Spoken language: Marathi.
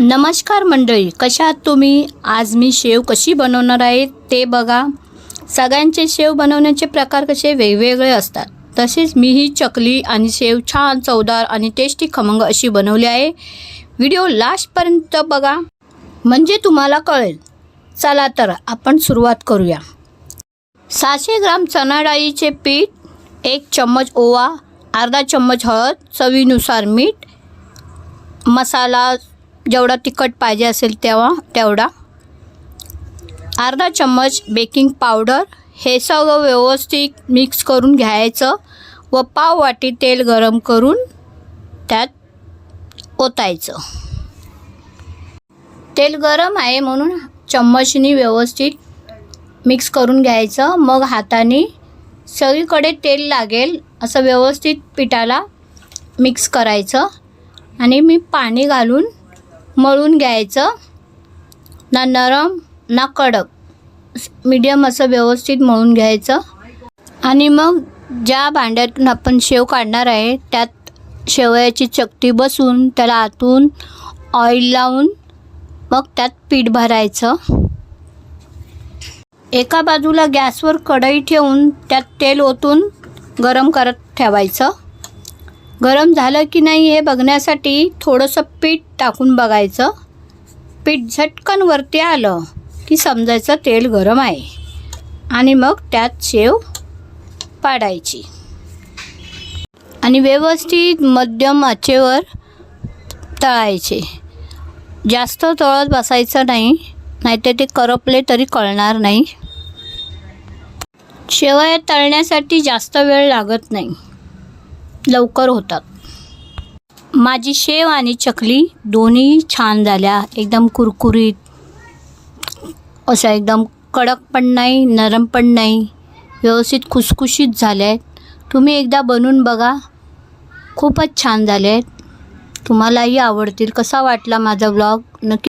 नमस्कार मंडळी कशा आहात तुम्ही? आज मी शेव कशी बनवणार आहे ते बघा. सगळ्यांचे शेव बनवण्याचे प्रकार कसे वेगवेगळे असतात. तसेच मी ही चकली आणि शेव छान चवदार आणि टेस्टी खमंग अशी बनवली आहे. व्हिडिओ लास्टपर्यंत बघा. म्हणजे तुम्हाला कळेल. चला तर आपण सुरुवात करूया. सहाशे ग्राम चणा डाळीचे पीठ एक चम्मच ओवा अर्धा चम्मच हळद चवीनुसार मीठ मसाला जेवढा तिखट पाहिजे असेल तेव्हा तेवढा. अर्धा चम्मच बेकिंग पावडर. हे सगळं व्यवस्थित मिक्स करून घ्यायचं व पाव वाटी तेल गरम करून त्यात ओतायचं. तेल गरम आहे म्हणून चम्मचनी व्यवस्थित मिक्स करून घ्यायचं. मग हाताने सगळीकडे तेल लागेल असं व्यवस्थित पिठाला मिक्स करायचं. आणि मी पाणी घालून मळून घ्यायचं. ना नरम ना कडक. मीडियम असं व्यवस्थित मळून घ्यायचं. आणि मग ज्या भांड्यातून आपण शेव काढणार आहे त्यात शेवयाची चकटी बसून त्याला आतून ऑइल लावून मग त्यात पीठ भरायचं. एका बाजूला गॅसवर कढई ठेवून त्यात तेल ओतून गरम करत ठेवायचं. गरम झालं की नाही हे बघण्यासाठी थोडंसं पीठ टाकून बघायचं. पीठ झटकन वरती आलं की समजायचं तेल गरम आहे. आणि मग त्यात शेव पाडायची. आणि व्यवस्थित मध्यम आचेवर तळायचे. जास्त तळत बसायचं नाही नाहीतर ते करपले तरी कळणार नाही. शेवया तळण्यासाठी जास्त वेळ लागत नाही. लवकर होतात. माझी शेव आणि चकली दोन्ही छान झाल्या. एकदम कुरकुरीत अशा एकदम कडक पण नाही नरम पण नाही व्यवस्थित खुसखुशीत झाल्या आहेत तुम्ही एकदा बनवून बघा. खूपच छान झाले आहेत तुम्हालाही आवडतील. कसा वाटला माझा ब्लॉग नक्की